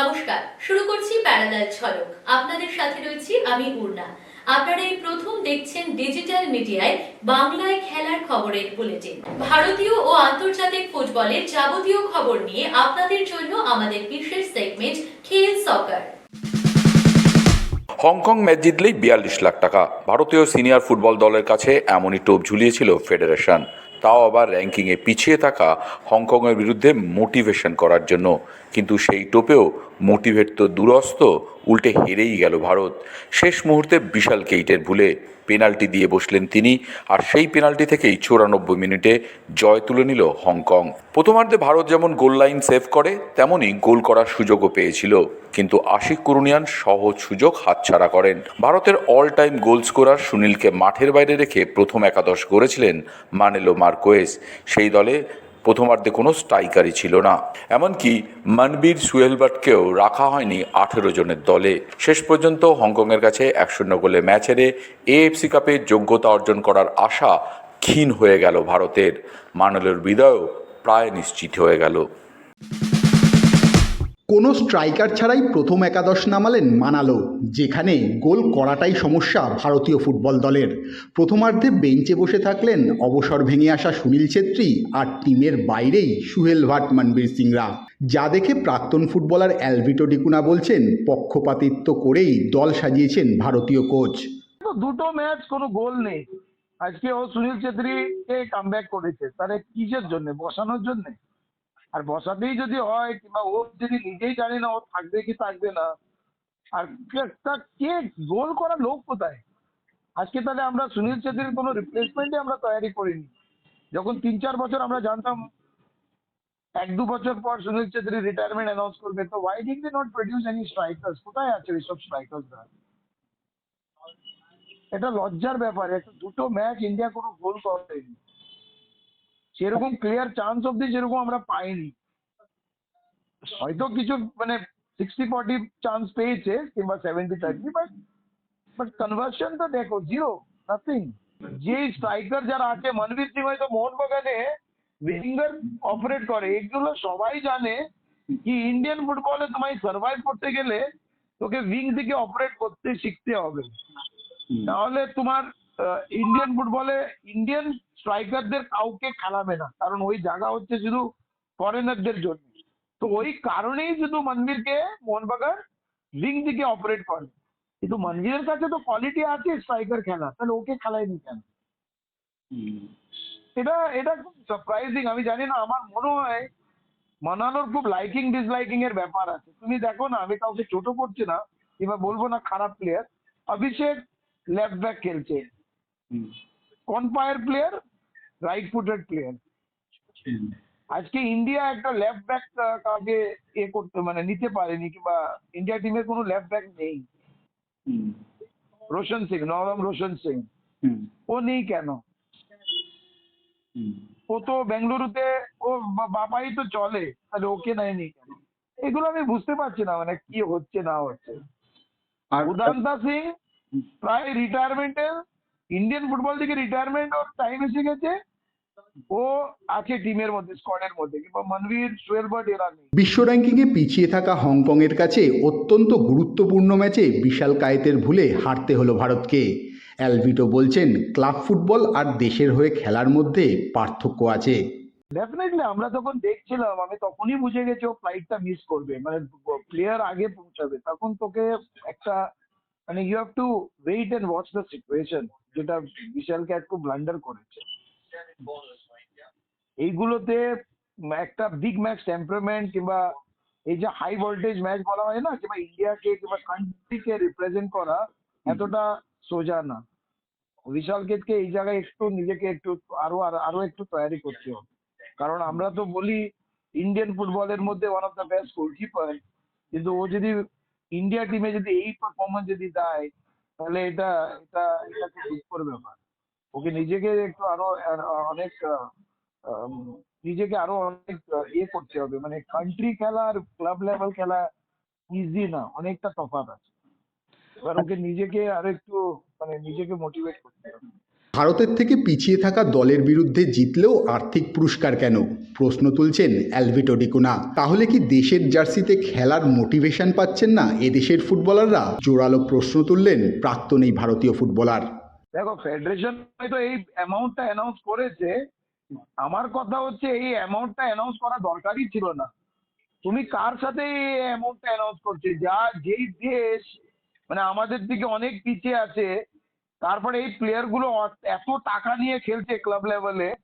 নমস্কার, শুরু করছি প্যারালাল ঝলক আপনাদের সাথে রয়েছি আমি পূর্ণা আপনারা এই প্রথম দেখছেন ডিজিটাল মিডিয়ায় বাংলায় খেলার খবরের বুলেটিন। ভারতীয় ও আন্তর্জাতিক ফুটবলের যাবতীয় খবর নিয়ে আপনাদের জন্য আমাদের বিশেষ সেগমেন্ট খেল সকার হংকং ম্যাচ জিতলেই বিয়াল্লিশ লাখ টাকা। ভারতীয় সিনিয়র ফুটবল দলের কাছে এমনই টোপ ঝুলিয়েছিল ফেডারেশন তাও আবার র্যাঙ্কিংয়ে পিছিয়ে থাকা হংকংয়ের বিরুদ্ধে মোটিভেশন করার জন্য। কিন্তু সেই টোপেও মোটিভেট তো দূরস্থ উল্টে হেরেই গেল ভারত। শেষ মুহূর্তে বিশাল কেইটের ভুলে পেনাল্টি দিয়ে বসলেন তিনি, আর সেই পেনাল্টি থেকেই চৌরানব্বই মিনিটে জয় তুলে নিল হংকং। প্রথমার্ধে ভারত যেমন গোল লাইন সেভ করে তেমনই গোল করার সুযোগও পেয়েছিল। কিন্তু আশিক কুরুনিয়ান সহজ সুযোগ হাতছাড়া করেন। ভারতের অল টাইম গোল স্কোরার সুনীলকে মাঠের বাইরে রেখে প্রথম একাদশ গড়েছিলেন মানেলো মার্কোয়েস সেই দলে প্রথমার্ধে কোনো স্ট্রাইকারই ছিল না। এমনকি মনবীর সুয়েলবার্টকেও রাখা হয়নি আঠেরো জনের দলে। শেষ পর্যন্ত হংকংয়ের কাছে এক শূন্য গোলে ম্যাচ হেরে এএফসি কাপে যোগ্যতা অর্জন করার আশা ক্ষীণ হয়ে গেল ভারতের। মানলের বিদায়ও প্রায় নিশ্চিত হয়ে গেল। কোনো স্ট্রাইকার ছাড়াই প্রথম একাদশ নামালেন মানালো, যেখানে গোল করাটাই সমস্যা ভারতীয় ফুটবল দলের। প্রথমার্ধে বেঞ্চে বসে থাকলেন অবসর ভেঙে আসা সুনীল ছেত্রী আর টিমের বাইরেই সুহেল ভাট, মনবীর সিংরা। যা দেখে প্রাক্তন ফুটবলার অ্যালভিটো ডিকুনা বলছেন, পক্ষপাতিত্ব করেই দল সাজিয়েছেন ভারতীয় কোচ। দুটো ম্যাচ কোনো গোল নেই। আজকে ও সুনীল ছেত্রী কে কামব্যাক করেছে। তাহলে কিসের জন্য? বসানোর জন্য? আর বসাতেই যদি হয়, কিংবা ও যদি নিজেই জানে না ও থাকবে কি থাকবে না, আর কে- তা- কে গোল করা লোক কোথায়? আজকে তাহলে আমরা সুনীল ছেত্রীর কোনো রিপ্লেসমেন্টই আমরা তৈরি করিনি। যখন তিন চার বছর আমরা জানতাম, এক দু বছর পর সুনীল ছেত্রী রিটায়ারমেন্ট অ্যানাউন্স করবে, তো why did they not produce any strikers কোথায় আছে এইসব স্ট্রাইকার্সরা এটা লজ্জার ব্যাপার, একটা দুটো ম্যাচ ইন্ডিয়া কোনো গোল করেনি। সেরকম ক্লিয়ার চান্স অব্দি যেরকম আমরা পাইনি। হয়তো কিছু মানে সিক্সটি ফর্টি চান্স পেয়েছে কিংবা seventy thirty but but conversion তো দেখো জিরো নাথিং যে স্ট্রাইকার যারা আছে মনবীর সিং হয়তো মোহনবাগানে উইঙ্গার অপারেট করে। এগুলো সবাই জানে কি ইন্ডিয়ান ফুটবলে তোমায় সার্ভাইভ করতে গেলে তোকে উইং থেকে অপারেট করতে শিখতে হবে। তাহলে তোমার ইন্ডিয়ান ফুটবলে ইন্ডিয়ান স্ট্রাইকারদের কাউকে খেলাবে না। কারণ ওই জায়গা হচ্ছে শুধু ফরেনারদের জন্য। তো ওই কারণেই শুধু মনবীরকে মোহনবাগান উইং থেকে অপারেট করে। কিন্তু মনবীরের কাছে তো কোয়ালিটি আছে স্ট্রাইকার খেলা। তাহলে ওকে খেলায়নি কেন? এটা এটা খুব সারপ্রাইজিং আমি জানি না, আমার মনে হয় মানানোর খুব লাইকিং ডিসলাইকিং এর ব্যাপার আছে। তুমি দেখো না, আমি কাউকে ছোট করছি না, কিংবা বলব না খারাপ প্লেয়ার অভিষেক লেফট ব্যাক খেলছে। কোন পায়ের প্লেয়ার রাইট ফুটেড প্লেয়ার আজকে ইন্ডিয়া একটা লেফট ব্যাক কাউকে এ করতে মানে নিতে পারেনি কিংবা ইন্ডিয়া টিমের কোনো লেফট ব্যাক নেই। রোশন সিং নরম রোশন সিং। ও নেই কেন? ও তো বেঙ্গালুরুতে ও বাবাই তো চলে তাহলে ওকে নেয়নি কেন? এগুলো আমি বুঝতে পারছি না মানে কি হচ্ছে না হচ্ছে। আর উদান্তা সিং প্রায় রিটায়ারমেন্টের ইন্ডিয়ান ফুটবল থেকে রিটায়ারমেন্ট ওর টাইম এসে গেছে ও আছে টিমের মধ্যে স্কোয়াডের মধ্যে কিংবা মনবীর সোয়েল বাট এরা নেই। বিশ্ব র্যাঙ্কিংয়ে পিছিয়ে থাকা হংকংয়ের কাছে অত্যন্ত গুরুত্বপূর্ণ ম্যাচে বিশাল কায়েতের ভুলে হারতে হলো ভারতকে। অ্যালভিটো বলছেন ক্লাব ফুটবল আর দেশের হয়ে খেলার মধ্যে পার্থক্য আছে। ডেফিনেটলি আমরা যখন দেখছিলাম আমি তখনই বুঝে গেছি ও ফ্লাইটটা মিস করবে। মানে প্লেয়ার আগে পৌঁছাবে তখন তোকে একটা মানে you have to wait and watch the situation যেটা বিশাল ক্যাট খুব ব্লান্ডার করেছে। এইগুলোতে একটা বিগ ম্যাচ টেম্পারমেন্ট কিংবা এই যে হাই ভোল্টেজ ম্যাচ বলা হয় না কিংবা ইন্ডিয়াকে কিংবা কান্ট্রিকে রিপ্রেজেন্ট করা এতটা সোজা না। বিশাল কেতকে এই জায়গায় একটু নিজেকে একটু আরও আর- আরও একটু তৈরি করতে হবে। কারণ আমরা তো বলি ইন্ডিয়ান ফুটবলের মধ্যে one of the best goalkeeper কিন্তু ও যদি ইন্ডিয়া টিমে যদি এই পারফরমেন্স যদি দেয় তাহলে এটা এটা এটা খুব দুঃখের ব্যাপার। ওকে নিজেকে একটু আরও অনেক নিজেকে আরও অনেক ইয়ে করতে হবে। মানে কান্ট্রি খেলা আর ক্লাব লেভেল খেলা ইজি না, অনেকটা তফাৎ আছে। এবার ওকে নিজেকে আরও একটু মানে নিজেকে মোটিভেট করতে হবে। ভারতের থেকে পিছিয়ে থাকা দলের বিরুদ্ধে জিতলেও আর্থিক পুরস্কার কেন? প্রশ্ন তুলছেন অ্যালভিটো ডিকুনা। তাহলে কি দেশের জার্সিতে খেলার মোটিভেশন পাচ্ছেন না এদেশের ফুটবলাররা? জোরালো প্রশ্ন তুললেন প্রাক্তন এই ভারতীয় ফুটবলার। দেখো, ফেডারেশন হয়তো এই অ্যামাউন্টটা অ্যানাউন্স করেছে। আমার কথা হচ্ছে এই অ্যামাউন্টটা অ্যানাউন্স করা দরকারই ছিল না। তুমি কার সাথে এই অ্যামাউন্টটা অ্যানাউন্স করছে? যা, যেই দেশ মানে আমাদের দিকে অনেক পিছিয়ে আছে তারপরে এই প্লেয়ারগুলো অত- এত টাকা নিয়ে খেলছে ক্লাব লেভেলে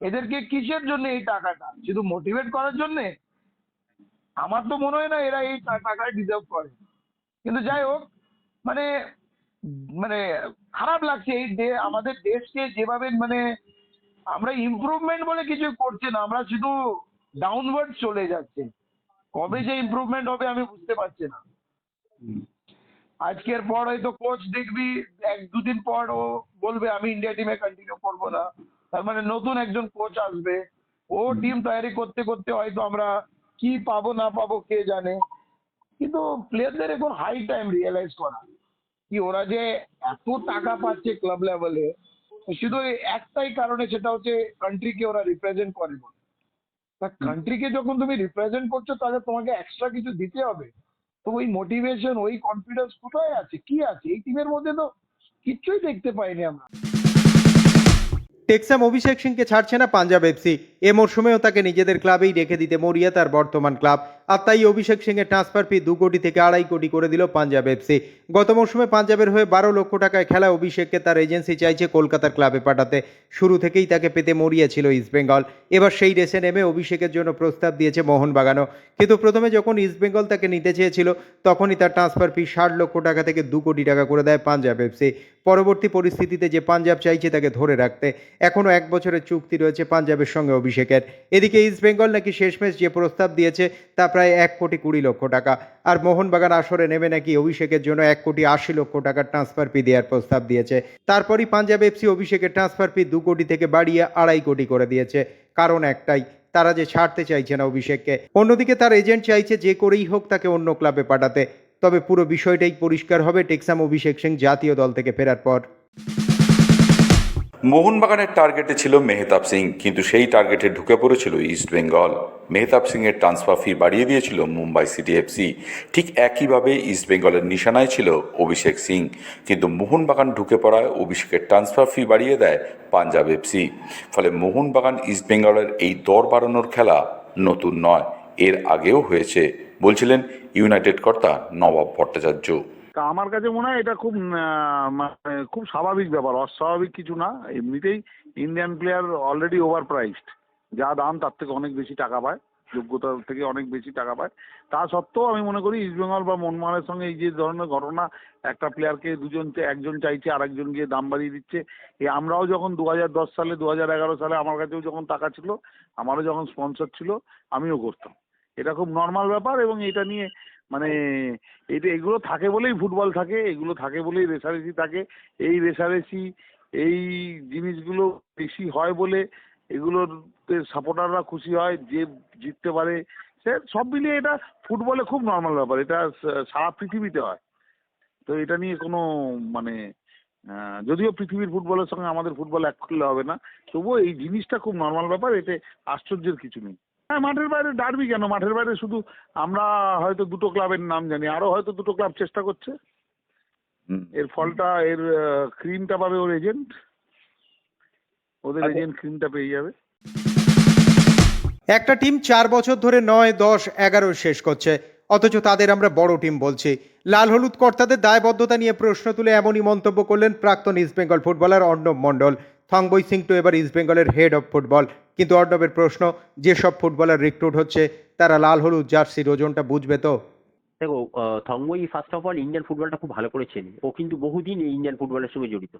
এদেরকে কিসের জন্য এই টাকাটা? শুধু মোটিভেট করার জন্যে? আমার তো মনে হয় না এরা এই টা- টাকাটা ডিজার্ভ করে। কিন্তু যাই হোক মানে মানে খারাপ লাগছে এই যে আমাদের দেশকে যেভাবে মানে আমরা ইমপ্রুভমেন্ট বলে কিছু করছে না, আমরা শুধু ডাউনওয়ার্ড চলে যাচ্ছে। কবে যে ইমপ্রুভমেন্ট হবে আমি বুঝতে পারছি না। আজকের পর হয়তো কোচ দেখবি এক দুদিন পর ও বলবে আমি ইন্ডিয়া টিমে কন্টিনিউ করব না। তার মানে নতুন একজন কোচ আসবে। ও টিম তৈরি করতে করতে হয়তো আমরা কি পাবো না পাবো কে জানে? কিন্তু প্লেয়ারদের এখন হাই টাইম রিয়েলাইজ করা। কি ওরা যে এত টাকা পাচ্ছে ক্লাব লেভেলে শুধু একটাই কারণে সেটা হচ্ছে কান্ট্রিকে ওরা রিপ্রেজেন্ট করে বলে। তা কান্ট্রিকে যখন তুমি রিপ্রেজেন্ট করছ তাহলে তোমাকে এক্সট্রা কিছু দিতে হবে। তো ওই মোটিভেশন ওই কনফিডেন্স কোথায় আছে? কি আছে? এই টিমের মধ্যে তো কিচ্ছুই দেখতে পাইনি আমরা। টেক্সাম অভিষেক সিংকে ছাড়ছে না পাঞ্জাব এফসি। এ মরশুমেও তাকে নিজেদের ক্লাবেই রেখে দিতে মরিয়া তার বর্তমান ক্লাব আর তাই অভিষেক সিংয়ের ট্রান্সফার ফি দু কোটি থেকে আড়াই কোটি করে দিল পাঞ্জাব এফসি গত মরশুমে পাঞ্জাবের হয়ে বারো লক্ষ টাকায় খেলা অভিষেককে তার এজেন্সি চাইছে কলকাতার ক্লাবে পাঠাতে। শুরু থেকেই তাকে পেতে মরিয়া ছিল ইস্টবেঙ্গল এবার সেই রেসে নেমে অভিষেকের জন্য প্রস্তাব দিয়েছে মোহনবাগানও। কিন্তু প্রথমে যখন ইস্টবেঙ্গল তাকে নিতে চেয়েছিল, তখনই তার ট্রান্সফার ফি ষাট লক্ষ টাকা থেকে দু কোটি টাকা করে দেয় পাঞ্জাব এফসি পরবর্তী পরিস্থিতিতে যে পাঞ্জাব চাইছে তাকে ধরে রাখতে এখনও এক বছরের চুক্তি রয়েছে পাঞ্জাবের সঙ্গে অভিষেকের। এদিকে ইস্টবেঙ্গল নাকি শেষমেশ যে প্রস্তাব দিয়েছে, তা প্রায় এক কোটি কুড়ি লক্ষ টাকা। আর মোহনবাগান আসরে নেমে নাকি অভিষেকের জন্য এক কোটি আশি লক্ষ টাকার ট্রান্সফার ফি দেওয়ার প্রস্তাব দিয়েছে। তারপরই পাঞ্জাব এফসি অভিষেকের ট্রান্সফার ফি দু কোটি থেকে বাড়িয়ে আড়াই কোটি করে দিয়েছে। কারণ একটাই, তারা যে ছাড়তে চাইছে না অভিষেককে। অন্যদিকে তার এজেন্ট চাইছে যে করেই হোক তাকে অন্য ক্লাবে পাঠাতে। তবে পুরো বিষয়টাই পরিষ্কার হবে টেক্সাম অভিষেক সিং জাতীয় দল থেকে ফেরার পর। মোহনবাগানের টার্গেটে ছিল মেহতাব সিং, কিন্তু সেই টার্গেটে ঢুকে পড়েছিল ইস্ট বেঙ্গল মেহতাব সিংয়ের ট্রান্সফার ফি বাড়িয়ে দিয়েছিল মুম্বাই সিটি এফসি ঠিক একইভাবে ইস্ট বেঙ্গলের নিশানায় ছিল অভিষেক সিং, কিন্তু মোহনবাগান ঢুকে পড়ায় অভিষেকের ট্রান্সফার ফি বাড়িয়ে দেয় পাঞ্জাব এফসি ফলে মোহনবাগান ইস্ট বেঙ্গলের এই দর বাড়ানোর খেলা নতুন নয়, এর আগেও হয়েছে, বলছিলেন ইউনাইটেড কর্তা নবাব ভট্টাচার্য। তা আমার কাছে মনে হয় এটা খুব মানে খুব স্বাভাবিক ব্যাপার, অস্বাভাবিক কিছু না। এমনিতেই Indian player already overpriced যা দাম তার থেকে অনেক বেশি টাকা পায়, যোগ্যতার থেকে অনেক বেশি টাকা পায়। তা সত্ত্বেও আমি মনে করি ইস্টবেঙ্গল বা মনমানের সঙ্গে এই যে ধরনের ঘটনা, একটা প্লেয়ারকে দুজন একজন চাইছে, আরেকজন গিয়ে দাম বাড়িয়ে দিচ্ছে। এই আমরাও যখন দু হাজার দশ সালে দু হাজার এগারো সালে আমার কাছেও যখন টাকা ছিল, আমারও যখন স্পন্সর ছিল, আমিও করতাম। এটা খুব নর্মাল ব্যাপার এবং এটা নিয়ে মানে এটা এগুলো থাকে বলেই ফুটবল থাকে, এগুলো থাকে বলেই রেসারেসি থাকে। এই রেসারেসি, এই জিনিসগুলো বেশি হয় বলে এগুলোতে সাপোর্টাররা খুশি হয়, যে জিততে পারে সে সব মিলিয়ে এটা ফুটবলে খুব নর্মাল ব্যাপার। এটা সারা পৃথিবীতে হয়। তো এটা নিয়ে কোনো মানে যদিও পৃথিবীর ফুটবলের সঙ্গে আমাদের ফুটবল এক করলে হবে না, তবুও এই জিনিসটা খুব নর্মাল ব্যাপার, এতে আশ্চর্যের কিছু নেই। হ্যাঁ মাঠের বাইরে ডারবি কেন? মাঠের বাইরে শুধু আমরা হয়তো দুটো ক্লাবের নাম জানি। আরও হয়তো দুটো ক্লাব চেষ্টা করছে। এর ফলটা এর ক্রিমটা পাবে ওর এজেন্ট ওদের এজেন্ট ক্রিমটা পেয়ে যাবে। একটা টিম চার বছর ধরে নয় দশ এগারো শেষ করছে। অথচ তাদের আমরা বড় টিম বলছি। লাল হলুদ কর্তাদের দায়বদ্ধতা নিয়ে প্রশ্ন তুলে এমনই মন্তব্য করলেন প্রাক্তন ইস্টবেঙ্গল ফুটবলার অর্ণব মণ্ডল। থংবই সিং তো এবার ইস্টবেঙ্গলের হেড অফ ফুটবল কিন্তু অর্ণবের প্রশ্ন, যেসব ফুটবলার রিক্রুট হচ্ছে, তারা লাল হলুদ জার্সির ওজনটা বুঝবে তো? দেখো Thongboi first of all Indian ফুটবলটা খুব ভালো করে চেনে ও কিন্তু বহুদিন এই ইন্ডিয়ান ফুটবলের সঙ্গে জড়িত।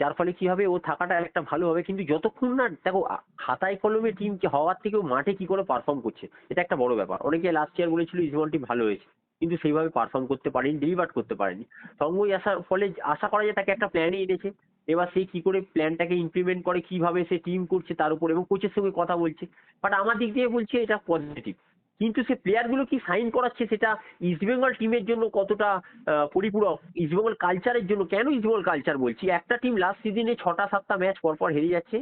যার ফলে কি হবে, ও থাকাটা একটা ভালো হবে, কিন্তু যতক্ষণ না, দেখো খাতায় কলমে টিম কি হওয়ার থেকেও মাঠে কি করে পারফর্ম করছে, এটা একটা বড় ব্যাপার। অনেকে লাস্ট ইয়ার বলেছিল ইসবল টিম ভালো হয়েছে। কিন্তু সেইভাবে পারফর্ম করতে পারেনি ডেলিভার করতে পারেনি। থংবই আসার ফলে আশা করা যায় তাকে একটা প্ল্যানই এনেছে। এবার সে কি করে প্ল্যানটাকে ইমপ্লিমেন্ট করে, কীভাবে সে টিম করছে তার উপর এবং কোচের সঙ্গে কথা বলছে। বাট আমার দিক দিয়ে বলছে এটা পজিটিভ কিন্তু সে প্লেয়ারগুলো কি সাইন করাচ্ছে সেটা ইস্টবেঙ্গল টিমের জন্য কতটা পরিপূরক? ইস্টবেঙ্গল কালচারের জন্য কেন ইস্টবেঙ্গল কালচার বলছি? একটা টিম লাস্ট সিজনে ছটা, সাতটা ম্যাচ পরপর হেরে যাচ্ছে।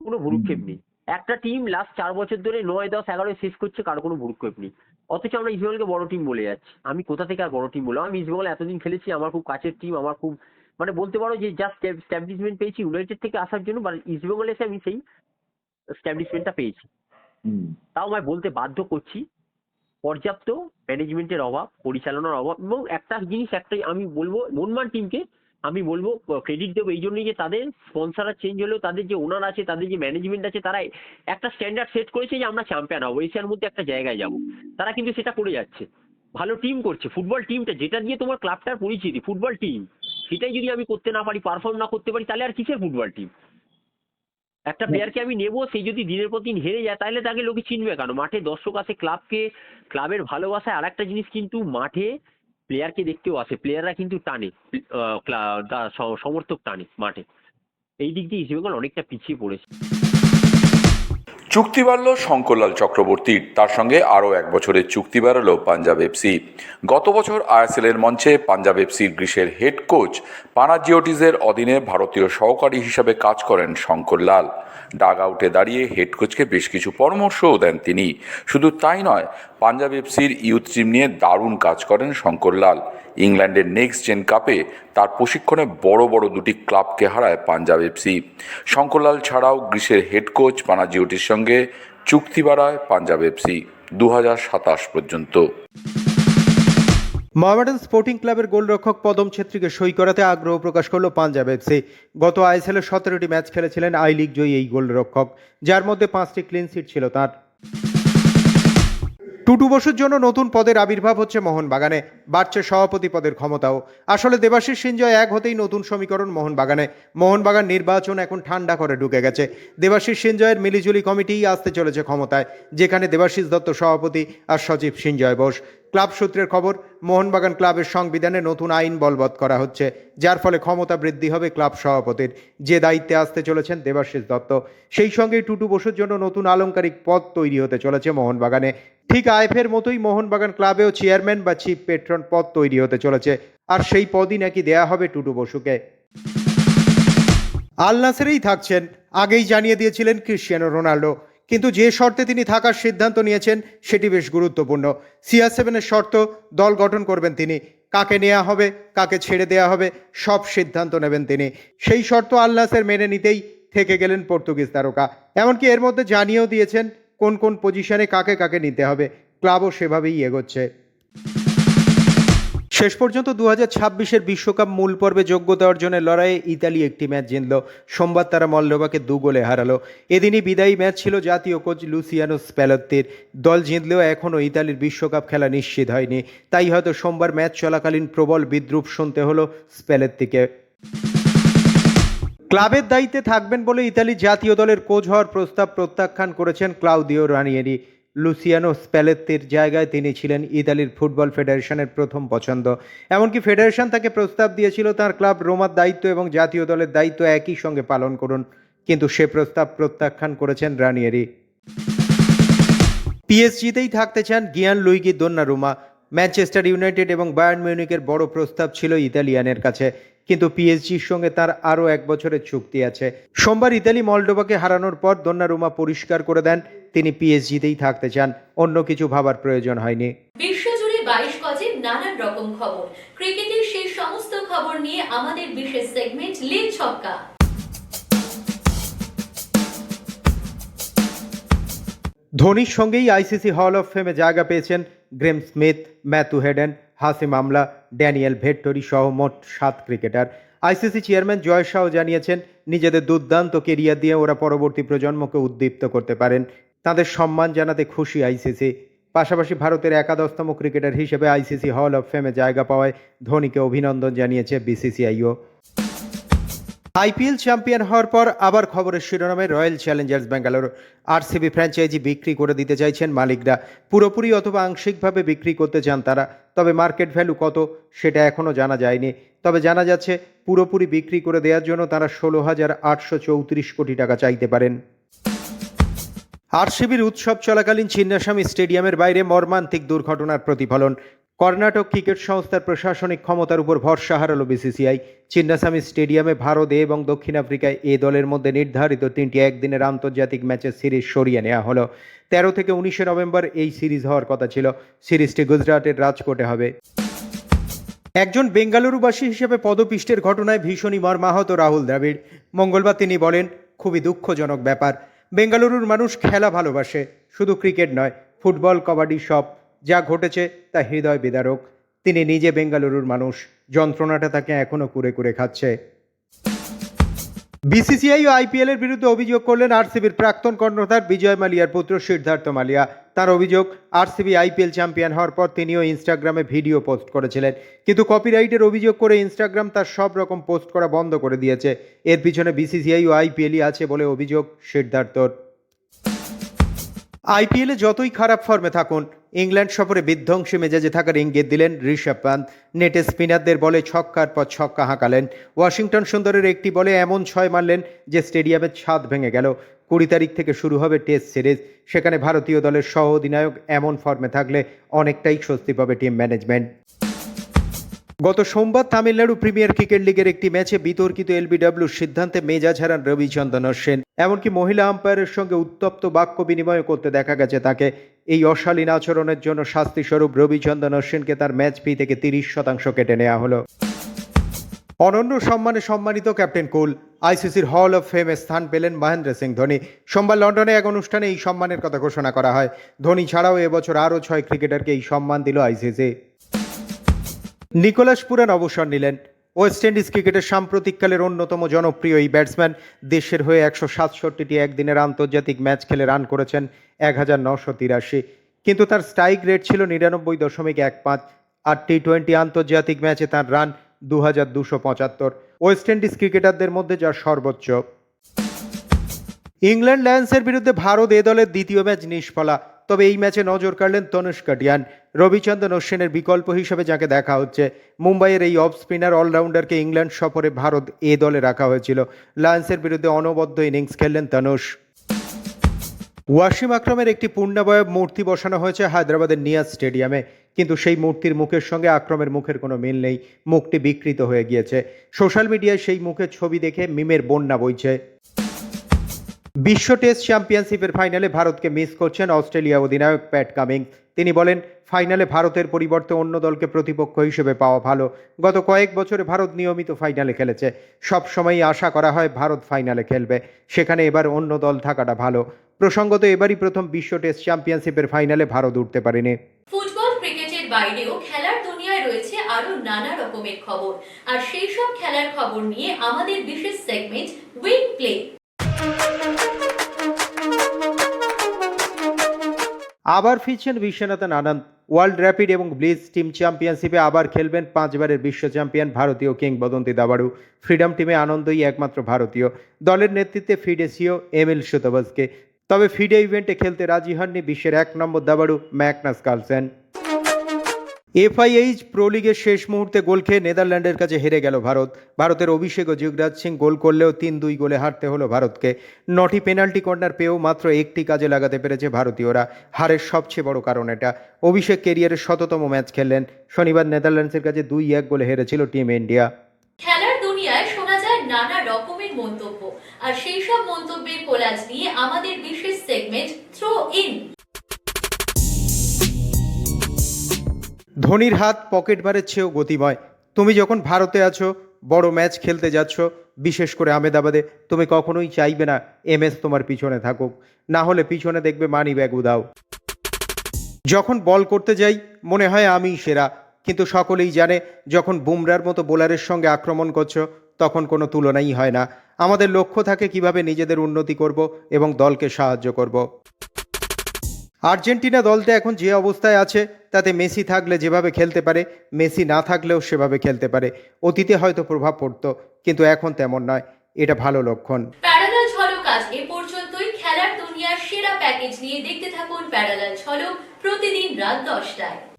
কোনো ভুরুক্ষেপ নেই। একটা টিম লাস্ট চার বছর ধরে নয়, দশ এগারো শেষ করছে, কারও কোনো ভুরুক্ষেপ নেই। অথচ আমরা ইস্টবেঙ্গলকে বড় টিম বলে যাচ্ছি। আমি কোথা থেকে আর বড় টিম বললাম? আমি ইস্টবেঙ্গল এতদিন খেলেছি, আমার খুব কাছের টিম আমার খুব মানে বলতে পারো যে জাস্ট স্ট্যাবলিশমেন্ট পেয়েছি ইউনাইটেড থেকে আসার জন্য বা ইস্টবেঙ্গল এসে আমি সেই স্ট্যাবলিশমেন্টটা পেয়েছি। তাও আমি বলতে বাধ্য করছি পর্যাপ্ত ম্যানেজমেন্টের অভাব পরিচালনার অভাব এবং একটা জিনিস একটাই আমি বলব মনমান টিমকে আমি বলব ক্রেডিট দেবো এই জন্যই যে তাদের স্পন্সাররা চেঞ্জ হলেও তাদের যে ওনার আছে তাদের যে ম্যানেজমেন্ট আছে তারা একটা স্ট্যান্ডার্ড সেট করেছে যে আমরা চ্যাম্পিয়ন হব এশিয়ার মধ্যে একটা জায়গায় যাব। তারা কিন্তু সেটা করে যাচ্ছে। ভালো টিম করছে ফুটবল টিমটা যেটা দিয়ে তোমার ক্লাবটার পরিচিতি ফুটবল টিম সেটাই যদি আমি করতে না পারি পারফর্ম না করতে পারি তাহলে আর কিসের ফুটবল টিম একটা প্লেয়ারকে আমি নেব সে যদি দিনের পর দিন হেরে যায় তাহলে তাকে লোকে চিনবে কেন? মাঠে দর্শক আছে ক্লাবকে ক্লাবের ভালোবাসায় আর একটা জিনিস কিন্তু মাঠে প্লেয়ারকে দেখতেও আসে। প্লেয়াররা কিন্তু টানে সমর্থক টানে মাঠে। এই দিক দিয়ে হিসেবে অনেকটা পিছিয়ে পড়েছে। চুক্তি বাড়ল শঙ্করলাল চক্রবর্তীর। তার সঙ্গে আরও এক বছরের চুক্তি বাড়ালো পাঞ্জাব এফসি। গত বছর আইএসএলের মঞ্চে পাঞ্জাব এফসির গ্রীষের হেড কোচ পানাজিওটিসের অধীনে ভারতীয় সহকারী হিসাবে কাজ করেন শঙ্করলাল। ডাগ আউটে দাঁড়িয়ে হেড কোচকে বেশ কিছু পরামর্শও দেন তিনি। শুধু তাই নয়, পাঞ্জাব এফসির ইউথ টিম নিয়ে দারুণ কাজ করেন শঙ্করলাল। ইংল্যান্ডের নেক্সট জেন কাপে তার প্রশিক্ষণে বড় বড় দুটি ক্লাবকে হারায় পাঞ্জাব এফসি শঙ্করলাল ছাড়াও গ্রিসের হেড কোচ পানাজিওটির সঙ্গে চুক্তি বাড়ায় পাঞ্জাব এফসি দু হাজার সাতাশ পর্যন্ত। মোহামেডান স্পোর্টিং ক্লাবের গোলরক্ষক পদম ছেত্রীকে সই করাতে আগ্রহ প্রকাশ করল পাঞ্জাব এফসি গত আইএসএলের সতেরোটি ম্যাচ খেলেছিলেন আই লিগ জয়ী এই গোলরক্ষক, যার মধ্যে পাঁচটি ক্লিন সিট ছিল তার। টুটু বসুর জন্য নতুন পদের আবির্ভাব হচ্ছে মোহনবাগানে। বাড়ছে সভাপতি পদের ক্ষমতাও। আসলে দেবাশিস সিঞ্জয় এক হতেই নতুন সমীকরণ মোহনবাগানে। মোহনবাগান নির্বাচন এখন ঠান্ডা করে ঢুকে গেছে। দেবাশিস সিঞ্জয়ের মিলিজুলি কমিটিই আসতে চলেছে ক্ষমতায়, যেখানে দেবাশিস দত্ত সভাপতি আর সচিব সিঞ্জয় বোস। ক্লাব সূত্রের খবর, মোহনবাগান ক্লাবের সংবিধানে নতুন আইন বলবৎ করা হচ্ছে, যার ফলে ক্ষমতা বৃদ্ধি হবে ক্লাব সভাপতির। যে দায়িত্বে আসতে চলেছেন দেবাশিস দত্ত, সেই সঙ্গেই টুটু বসুর জন্য নতুন আলংকারিক পদ তৈরি হতে চলেছে মোহনবাগানে। ঠিক আইফের মতোই মোহনবাগান ক্লাবেও চেয়ারম্যান বা চিফ পেট্রন পদ তৈরি হতে চলেছে, আর সেই পদই নাকি দেয়া হবে টুটু বসুকে। আল নাসেরেই থাকছেন, আগেই জানিয়ে দিয়েছিলেন ক্রিশ্চিয়ানো রোনাল্ডো কিন্তু যে শর্তে তিনি থাকার সিদ্ধান্ত নিয়েছেন, সেটি বেশ গুরুত্বপূর্ণ। সিআর সেভেনের শর্ত, দল গঠন করবেন তিনি। কাকে নেওয়া হবে, কাকে ছেড়ে দেওয়া হবে, সব সিদ্ধান্ত নেবেন তিনি। সেই শর্ত আল নাসের মেনে নিতেই থেকে গেলেন পর্তুগিজ তারকা। এমনকি এর মধ্যে জানিয়েও দিয়েছেন, কোন কোন পজিশনে কাকে কাকে নিতে হবে। ক্লাবও সেভাবেই এগোচ্ছে। শেষ পর্যন্ত দু হাজার ছাব্বিশের বিশ্বকাপ মূল পর্বে যোগ্যতা অর্জনের লড়াইয়ে ইতালি একটি ম্যাচ জিতল সোমবার তারা মল্ডোভাকে দু গোলে হারালো। এদিনই বিদায়ী ম্যাচ ছিল জাতীয় কোচ লুসিয়ানো স্প্যালত্তির। দল জিতলেও এখনও ইতালির বিশ্বকাপ খেলা নিশ্চিত হয়নি। তাই হয়তো সোমবার ম্যাচ চলাকালীন প্রবল বিদ্রুপ শুনতে হলো স্প্যালেত্তিকে। ক্লাবের দায়িত্বে থাকবেন বলে ইতালি জাতীয় দলের কোচ হওয়ার প্রস্তাব প্রত্যাখ্যান করেছেন ক্লাউদিও রানিয়েরি। লুসিয়ানো স্প্যালেত্তির জায়গায় তিনি ছিলেন ইতালির ফুটবল ফেডারেশনের প্রথম পছন্দ। এমনকি ফেডারেশন তাকে প্রস্তাব দিয়েছিল তার ক্লাব রোমার দায়িত্ব এবং জাতীয় দলের দায়িত্ব একই সঙ্গে পালন করুন। কিন্তু সে প্রস্তাব প্রত্যাখ্যান করেছেন রানিয়েরি। পিএসজিতেই থাকতে চান Gianluigi Donnarumma. Manchester United এবং বায়ার্ন মিউনিকের বড় প্রস্তাব ছিল ইতালিয়ানের কাছে। কিন্তু পিএসজির সঙ্গে তার আরও এক বছরের চুক্তি আছে। সোমবার ইতালি মলডোভাকে হারানোর পর দোন্নারুমা পরিষ্কার করে দেন। তিনি পিএসজিতেই থাকতে চান। অন্য কিছু ভাবার প্রয়োজন হয়নি। বিশ্বজুড়ে বাইশ গজের নানান রকম খবর। ক্রিকেটের সেই সমস্ত খবর নিয়ে আমাদের বিশেষ সেগমেন্ট লিগ ছক্কা। ধোনির সঙ্গেই আইসিসি হল অফ ফেমে জায়গা পেয়েছেন Graeme Smith, Matthew Hayden Hashim Amla Daniel Vettori সহ মোট সাত cricketer. ICC chairman Jay Shah জানিয়েছেন, নিজেদের দুর্দান্ত কেরিয়ার দিয়ে ওরা পরবর্তী প্রজন্মকে উদ্দীপ্ত করতে পারেন। তাদের সম্মান জানাতে খুশি আইসিসি। পাশাপাশি ভারতের একাদশতম ক্রিকেটার হিসেবে আইসিসি হল অফ ফেমে জায়গা পাওয়ায় ধোনিকে অভিনন্দন জানিয়েছে বিসিসিআইও। আইপিএল চ্যাম্পিয়ন হওয়ার পর আবার খবরের শিরোনামে Royal Challengers Bangalore. RCB franchise বিক্রি করে দিতে চাইছেন মালিকরা। পুরোপুরি অথবা আংশিকভাবে বিক্রি করতে চান তারা। তবে মার্কেট ভ্যালু কত সেটা এখনও জানা যায়নি। তবে জানা যাচ্ছে, পুরোপুরি বিক্রি করে দেওয়ার জন্য তারা ষোলো হাজার আটশো চৌত্রিশ কোটি টাকা চাইতে পারেন। আরসিবির উৎসব চলাকালীন চিন্নাস্বামী স্টেডিয়ামের বাইরে মর্মান্তিক দুর্ঘটনার প্রতিফলন। কর্ণাটক ক্রিকেট সংস্থার প্রশাসনিক ক্ষমতার উপর ভরসা হারালো বিসিসিআই। চিন্নাস্বামী স্টেডিয়ামে ভারত এবং দক্ষিণ আফ্রিকায় এ দলের মধ্যে নির্ধারিত তিনটি একদিনের আন্তর্জাতিক ম্যাচের সিরিজ সরিয়ে নেওয়া হলো। তেরো থেকে উনিশে নভেম্বর এই সিরিজ হওয়ার কথা ছিল। সিরিজটি গুজরাটের রাজকোটে হবে। একজন বেঙ্গালুরুবাসী হিসেবে পদপিষ্টের ঘটনায় ভীষণই মর্মাহত রাহুল দ্রাবিড়। মঙ্গলবার তিনি বলেন, খুবই দুঃখজনক ব্যাপার। বেঙ্গালুরুর মানুষ খেলা ভালোবাসে, শুধু ক্রিকেট নয়, ফুটবল, কবাডি সব যা ঘটেছে তা হৃদয় বিদারক। তিনি নিজে বেঙ্গালুরুর মানুষ। যন্ত্রণাটা তাকে এখনও কুরে কুরে খাচ্ছে। বিসিসিআই ও আইপিএল এর বিরুদ্ধে অভিযোগ করলেন আরসিবির প্রাক্তন কর্ণধার বিজয় মালিয়ার পুত্র সিদ্ধার্থ মালিয়া। তার অভিযোগ, আরসিবি আইপিএল চ্যাম্পিয়ন হওয়ার পর তিনিও ইনস্টাগ্রামে ভিডিও পোস্ট করেছিলেন। কিন্তু কপিরাইটের অভিযোগ করে ইনস্টাগ্রাম তার সব রকম পোস্ট করা বন্ধ করে দিয়েছে। এর পিছনে বিসিসিআই ও আইপিএলই আছে বলে অভিযোগ সিদ্ধার্থর। আইপিএলে যতই খারাপ ফর্মে থাকুন, ইংল্যান্ড সফরে বিধ্বংসী মেজাজে থাকার ইঙ্গিত দিলেন ঋষভ পান্ত নেটে স্পিনারদের বলে ছক্কার পর ছক্কা হাঁকালেন। ওয়াশিংটন সুন্দরের একটি বলে এমন ছয় মারলেন যে স্টেডিয়ামের ছাদ ভেঙে গেল। কুড়ি তারিখ থেকে শুরু হবে টেস্ট সিরিজ। সেখানে ভারতীয় দলের সহ অধিনায়ক এমন ফর্মে থাকলে অনেকটাই স্বস্তি পাবে টিম ম্যানেজমেন্ট। গত সোমবার তামিলনাড়ু প্রিমিয়ার ক্রিকেট লিগের একটি ম্যাচে বিতর্কিত এলবিডব্লিউর সিদ্ধান্তে মেজাজ হারান রবিচন্দ্রন অশ্বিন এমনকি মহিলা আম্পায়ারের সঙ্গে উত্তপ্ত বাক্য বিনিময় করতে দেখা গেছে তাকে। এই অশালীন আচরণের জন্য শাস্তিস্বরূপ রবিচন্দ্রন অশ্বিনকে তার ম্যাচ ফি থেকে তিরিশ শতাংশ কেটে নেওয়া হলো। অনন্য সম্মানে সম্মানিত ক্যাপ্টেন কুল, আইসিসির হল অফ ফেমে স্থান পেলেন মহেন্দ্র সিং ধোনি। সোমবার লন্ডনে এক অনুষ্ঠানে এই সম্মানের কথা ঘোষণা করা হয়। ধোনি ছাড়াও এবছর আরও ছয় ক্রিকেটারকে এই সম্মান দিল আইসিসি। নিকোলাস পুরান অবসর নিলেন। ওয়েস্ট ইন্ডিজ ক্রিকেটের সাম্প্রতিককালের অন্যতম জনপ্রিয় এই ব্যাটসম্যান দেশের হয়ে একশো সাতষট্টিটি একদিনের আন্তর্জাতিক ম্যাচ খেলে রান করেছেন এক হাজার নশো তিরাশি। কিন্তু তার স্ট্রাইক রেট ছিল নিরানব্বই দশমিক এক পাঁচ। আর টি টোয়েন্টি আন্তর্জাতিক ম্যাচে তার রান দু হাজার দুশো পঁচাত্তর। ওয়েস্ট ইন্ডিজ ক্রিকেটারদের মধ্যে যা সর্বোচ্চ। ইংল্যান্ড লায়ন্সের বিরুদ্ধে ভারত এ দলের দ্বিতীয় ম্যাচ নিষ্ফলা। তবে এই ম্যাচে নজর কাড়লেন তনুষ কাটিয়ান রবিচন্দ্রন অশ্বিনের বিকল্প হিসেবে যাকে দেখা হচ্ছে, মুম্বাইয়ের এই অফ স্পিনার অলরাউন্ডারকে ইংল্যান্ড সফরে ভারত এ দলে রাখা হয়েছিল। লায়ন্সের বিরুদ্ধে অনবদ্য ইনিংস খেললেন তনুষ। ওয়াসিম আকরমের একটি পূর্ণাবয়ব মূর্তি বসানো হয়েছে হায়দ্রাবাদের নিয়াজ স্টেডিয়ামে। কিন্তু সেই মূর্তির মুখের সঙ্গে আক্রমের মুখের কোনো মিল নেই, মুখটি বিকৃত হয়ে গিয়েছে। সোশ্যাল মিডিয়ায় সেই মুখের ছবি দেখে মিমের বন্যা বইছে। বিশ্ব টেস্ট চ্যাম্পিয়নশিপের ফাইনালে ভারতকে মিস করছেন অস্ট্রেলিয়া অধিনায়ক প্যাট কামিংস তিনি বলেন, ফাইনালে ভারতের পরিবর্তে অন্য দলকে প্রতিপক্ষ হিসেবে পাওয়া ভালো। গত কয়েক বছরে ভারত নিয়মিত ফাইনালে খেলেছে। সব সময়ই আশা করা হয় ভারত ফাইনালে খেলবে। সেখানে এবার অন্য দল থাকাটা ভালো। প্রসঙ্গত, এবারই প্রথম বিশ্ব টেস্ট চ্যাম্পিয়নশিপের ফাইনালে ভারত উঠতে পারেনি। ফুটবল, ক্রিকেটের বাইরেও খেলার দুনিয়ায় রয়েছে আরও নানা রকমের খবর। আর সেই সব খেলার খবর নিয়ে আমাদের বিশেষ সেগমেন্ট উইক প্লে আবার ফিরছেন বিশ্বনাথন আনন্দ। ওয়ার্ল্ড র্যাপিড এবং ব্লিজ টিম চ্যাম্পিয়নশিপে আবার খেলবেন পাঁচবারের বিশ্ব চ্যাম্পিয়ন ভারতীয় কিংবদন্তি দাবাড়ু। ফ্রিডম টিমে আনন্দই একমাত্র ভারতীয়। দলের নেতৃত্বে ফিডেসিও এম এল তবে ফিডে ইভেন্টে খেলতে রাজি হননি বিশ্বের এক নম্বর দাবাড়ু ম্যাকনাস কার্লসেন। এফআইএইচ প্রো লিগের শেষ মুহূর্তে গোল খেয়ে নেদারল্যান্ডের কাছে হেরে গেল ভারত। ভারতের অভিষেক ও যুগরাজ সিং গোল করলেও তিন দুই গোলে হারতে হলো ভারতকে। নটি পেনাল্টি কর্নার পেয়েও মাত্র একটি কাজে লাগাতে পেরেছে ভারতীয়রা। হারের সবচেয়ে বড় কারণ এটা। অভিষেক কেরিয়ারের শততম ম্যাচ খেললেন। শনিবার নেদারল্যান্ডসের কাছে দুই এক গোলে হেরেছিল টিম ইন্ডিয়া। খেলার দুনিয়ায় শোনা যায় নানা রকমের মন্তব্য। আর সেই সব মন্তব্যের কোলাজ নিয়ে আমাদের বিশেষ সেগমেন্ট থ্রো ইন ধোনির হাত পকেট মারের চেয়েও গতিময়। তুমি যখন ভারতে আছো, বড় ম্যাচ খেলতে যাচ্ছ, বিশেষ করে আমেদাবাদে তুমি কখনোই চাইবে না এমএস তোমার পিছনে থাকুক। না হলে পিছনে দেখবে মানি ব্যাগ উদাও যখন বল করতে যাই, মনে হয় আমিই সেরা। কিন্তু সকলেই জানে, যখন বুমরার মতো বোলারের সঙ্গে আক্রমণ করছ, তখন কোনো তুলনাই হয় না। আমাদের লক্ষ্য থাকে কীভাবে নিজেদের উন্নতি করব এবং দলকে সাহায্য করব। আর্জেন্টিনা দলতে এখন যে অবস্থায় আছে, তাতে মেসি থাকলে যেভাবে খেলতে পারে, মেসি না থাকলেও সেভাবে খেলতে পারে। অতীতে হয়তো প্রভাব পড়তো, কিন্তু এখন তেমন নয়। এটা ভালো লক্ষণ। প্যারালাল ঝলক আজ এ পর্যন্তই। খেলার দুনিয়ার সেরা প্যাকেজ নিয়ে দেখতে থাকুন প্যারালাল ঝলক প্রতিদিন রাত দশটায়।